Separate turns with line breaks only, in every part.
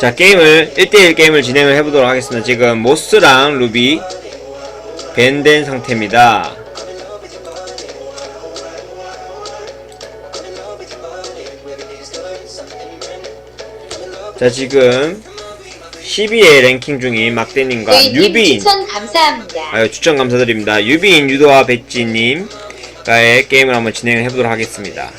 자 게임을 1대1 게임을 진행을 해보도록 하겠습니다. 지금 모스랑 루비 밴된 상태입니다. 자 지금 12회 랭킹 중인 막대님과
네,
유비인.
추천 감사합니다.
아유 추천 감사드립니다. 유비인 유도와 배지님과의 게임을 한번 진행을 해보도록 하겠습니다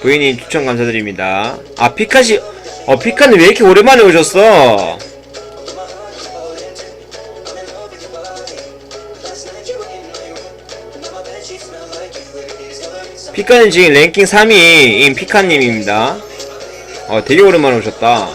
부인님 추천 감사드립니다. 아 피카시 어 피카님 왜 이렇게 오랜만에 오셨어? 피카님 지금 랭킹 3위인 피카님입니다. 어 되게 오랜만에 오셨다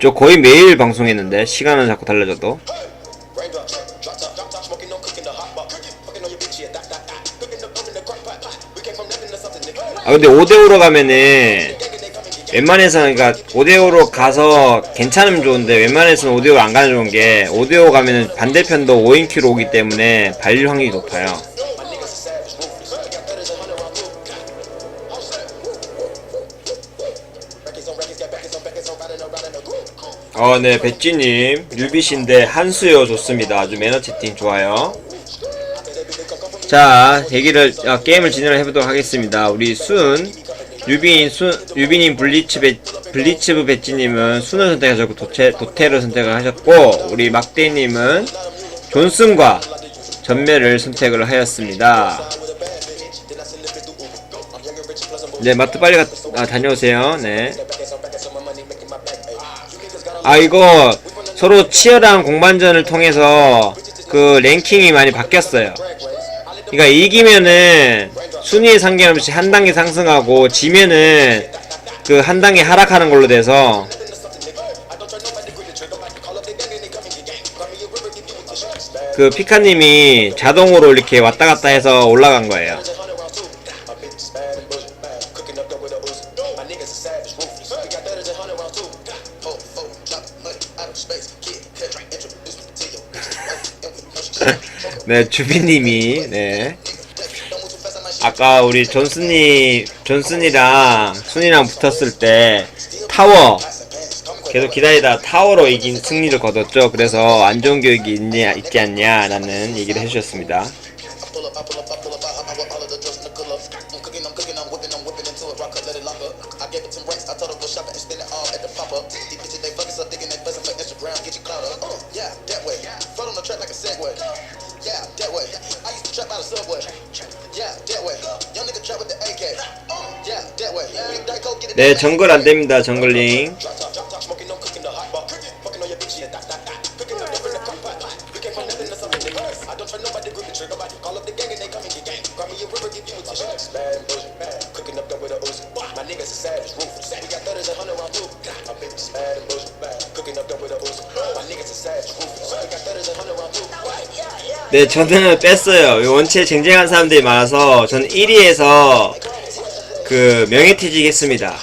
저 거의 매일 방송했는데 시간은 자꾸 달라져도. 아 근데 5대5로 가면은 웬만해서는 그러니까 5대5로 가서 괜찮으면 좋은데 웬만해서는 5대5로 안 가는 좋은 게 5대5 가면은 반대편도 5인큐로 오기 때문에 발릴 확률이 높아요 어, 네, 배지님, 뉴비신데 한수요 좋습니다. 아주 매너 채팅 좋아요. 자, 대기를, 아, 게임을 진행을 해보도록 하겠습니다. 우리 순, 유빈, 순, 유빈님 블리츠 배, 블리츠브 배지님은 순을 선택하셨고, 도체, 도테를 선택을 하셨고, 우리 막대님은 존슨과 전멸을 선택을 하였습니다. 네, 마트 빨리 가, 아, 다녀오세요. 네. 아 이거 서로 치열한 공반전을 통해서 그 랭킹이 많이 바뀌었어요. 그러니까 이기면은 순위에 상관없이 한 단계 상승하고 지면은 그 한 단계 하락하는 걸로 돼서 그 피카님이 자동으로 이렇게 왔다 갔다 해서 올라간 거예요. 네 주비님이 네 아까 우리 존슨이 존슨이랑 순이랑 붙었을 때 타워 계속 기다리다 타워로 이긴 승리를 거뒀죠. 그래서 안 좋은 교육이 있냐 있지 않냐라는 얘기를 해주셨습니다. 네 정글 안 됩니다. 정글링. 네 저는 뺐어요. 원체 쟁쟁한 사람들이 많아서 저는 1위에서 그 명예퇴직했습니다.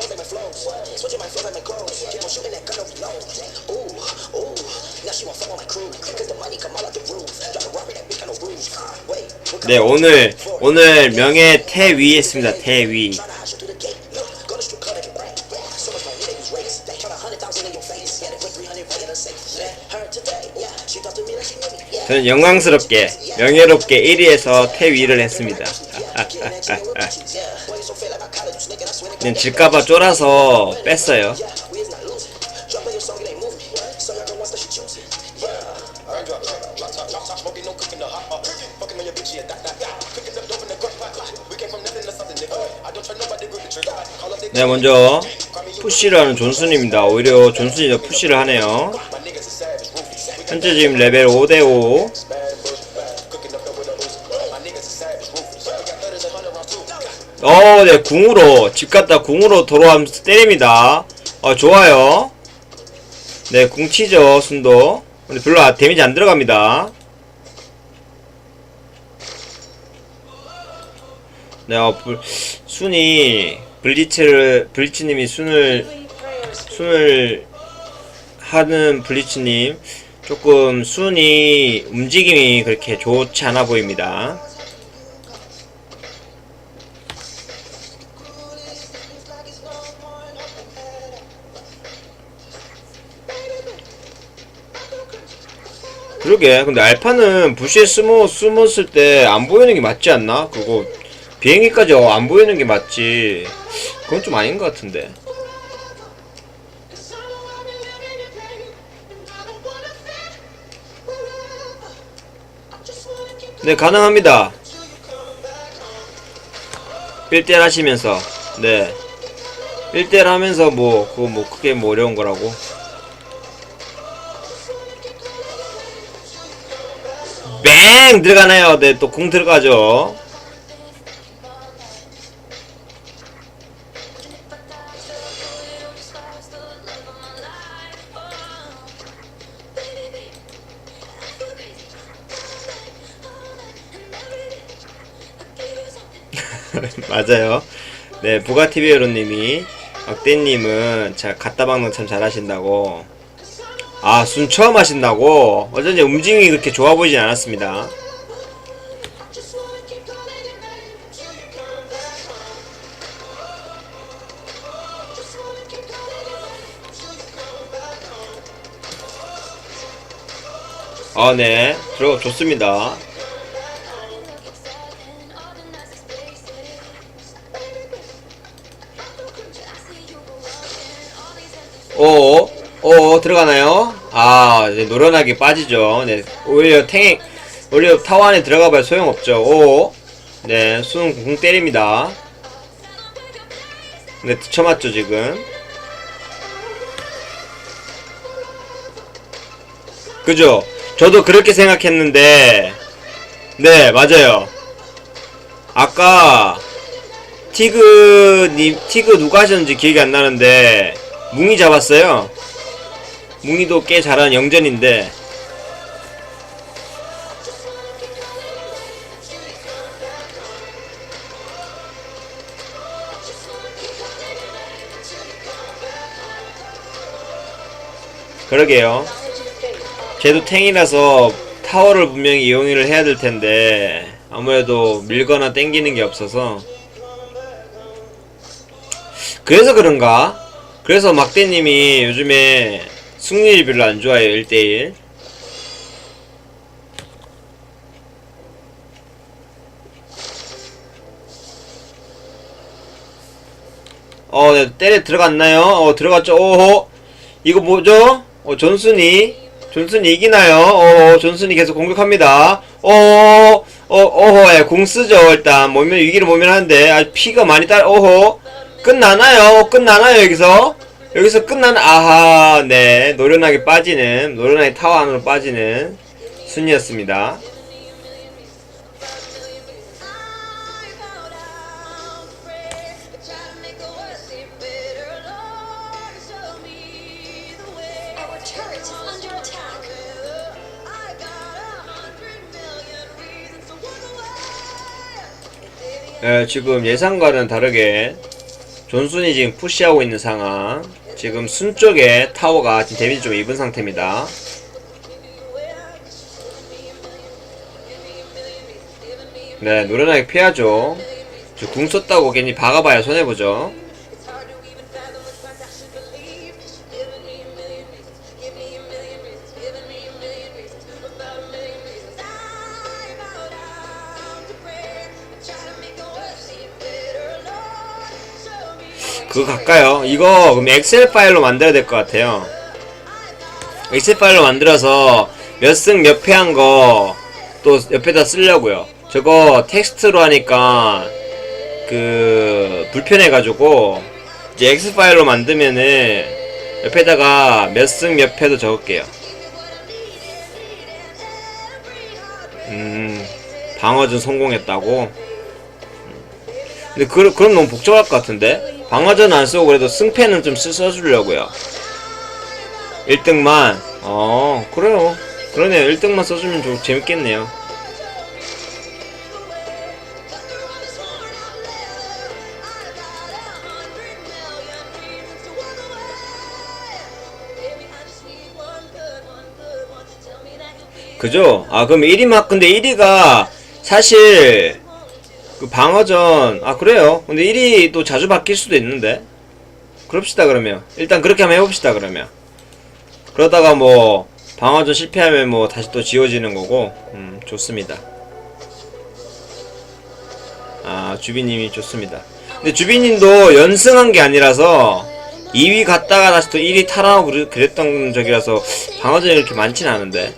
네 오늘 오늘 명예퇴위 했습니다. 퇴위. 저는 영광스럽게 명예롭게 1위에서 퇴위를 했습니다. 그냥 질까봐 쫄아서 뺐어요. 네 먼저 푸시를 하는 존슨입니다. 오히려 존슨이 더 푸시를 하네요. 현재 지금 레벨 5대5
bad and bullshit, bad. Cooking up dope with a Uzi. My niggas is savage, ruthless. We got thudders and hundred round too.
어, 네, 궁으로, 집 갔다 궁으로 돌아가면서 때립니다. 어, 좋아요. 네, 궁 치죠, 순도. 근데 별로 아- 데미지 안 들어갑니다. 네, 어, 불, 순이 블리츠를 블리츠님이 순을 순을 하는 블리츠님 조금 순이 움직임이 그렇게 좋지 않아 보입니다. 그러게 근데 알파는 부시에 숨어 숨었을 때 안 보이는 게 맞지 않나? 그거 비행기까지 어, 안 보이는 게 맞지. 그건 좀 아닌 것 같은데. 네 가능합니다. 1대1 하시면서 네 1대1 하면서 뭐 그거 뭐 크게 뭐 어려운 거라고. 뱅 들어가나요? 네, 또 공 들어가죠. 맞아요. 네, 부가티비에로님이 악대님은 자 갖다 박는 참 잘하신다고. 아, 순 처음 하신다고? 어쩐지 움직임이 그렇게 좋아 보이진 않았습니다. 아, 네. 들어가 좋습니다. 오, 오, 들어가나요? 아, 이제 노련하게 빠지죠. 네, 오히려 탱, 오히려 타워 안에 들어가봐야 소용없죠. 오, 네, 수능 공 때립니다. 네, 뒤쳐맞죠, 지금. 그죠? 저도 그렇게 생각했는데, 네, 맞아요. 아까, 티그 님, 티그 누가 하셨는지 기억이 안 나는데, 뭉이 잡았어요. 뭉이도 꽤 잘한 영전인데 그러게요. 쟤도 탱이라서 타워를 분명히 이용을 해야 될 텐데 아무래도 밀거나 땡기는 게 없어서 그래서 그런가? 그래서 막대님이 요즘에 승률이 별로 안 좋아요 1대1 어, 네, 때려 들어갔나요? 어, 들어갔죠? 오호. 이거 뭐죠? 어, 존슨이. 존슨이 이기나요? 어, 존슨이 계속 공격합니다. 어, 어, 어허, 예, 공 쓰죠, 일단. 모면, 위기를 모면하는데, 아, 피가 많이 따, 어허. 끝나나요? 끝나나요, 여기서? 여기서 끝나는, 아하, 네. 노련하게 빠지는, 노련하게 타워 안으로 빠지는 순이었습니다. 예, 지금 예상과는 다르게 존순이 지금 푸시하고 있는 상황. 지금 순 쪽에 타워가 지금 데미지 좀 입은 상태입니다. 네, 노련하게 피하죠. 궁 썼다고 괜히 박아봐야 손해보죠. 그거 갈까요? 이거 그럼 엑셀 파일로 만들어야 될 것 같아요. 엑셀 파일로 만들어서 몇 승 몇 패 한 거 또 옆에다 쓰려고요. 저거 텍스트로 하니까 그 불편해가지고 이제 엑셀 파일로 만들면은 옆에다가 몇 승 몇 패도 적을게요. 음 방어전 성공했다고. 근데 그, 그럼 너무 복잡할 것 같은데? 방어전 안 쓰고 그래도 승패는 좀 써주려고요. 1등만. 어, 그래요. 그러네요. 1등만 써주면 좀 재밌겠네요. 그죠? 아, 그럼 1위만, 근데 1위가 사실 그 방어전. 아 그래요? 근데 1위 또 자주 바뀔 수도 있는데. 그럽시다 그러면. 일단 그렇게 한번 해봅시다 그러면. 그러다가 뭐 방어전 실패하면 뭐 다시 또 지워지는 거고. 음 좋습니다. 아 주비님이 좋습니다. 근데 주비님도 연승한 게 아니라서 2위 갔다가 다시 또 1위 탈환하고 그랬- 그랬던 적이라서 방어전이 그렇게 많진 않은데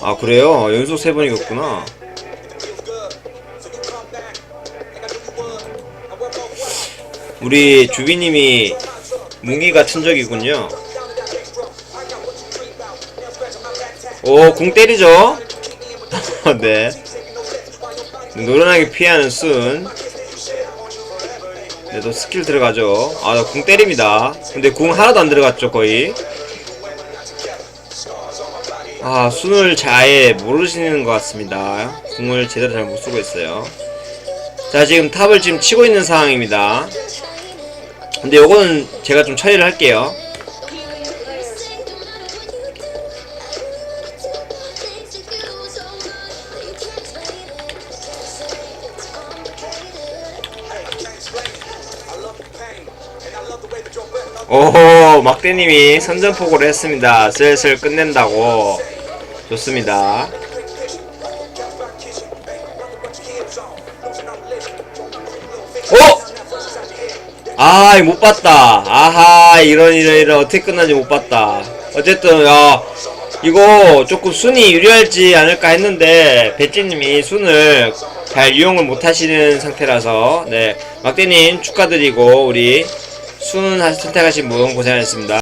아 그래요? 연속 세 번이 겼구나. 우리 주비님이 무기 같은 적이군요. 오궁 때리죠? 네. 노련하게 피하는 순. 네, 또 스킬 들어가죠. 아궁 때립니다. 근데 궁 하나도 안 들어갔죠 거의 아 순을 잘 모르시는 것 같습니다. 궁을 제대로 잘 못 쓰고 있어요. 자 지금 탑을 지금 치고 있는 상황입니다. 근데 요거는 제가 좀 처리를 할게요. 오호 막대님이 선전포고를 했습니다. 슬슬 끝낸다고 좋습니다 오! 아, 못 봤다. 아하, 이런, 이런, 이런, 어떻게 끝나는지 못 봤다. 어쨌든, 야, 이거 조금 순이 유리할지 않을까 했는데, 배찌님이 순을 잘 이용을 못 하시는 상태라서, 네. 막대님 축하드리고, 우리 순 선택하신 분 고생하셨습니다.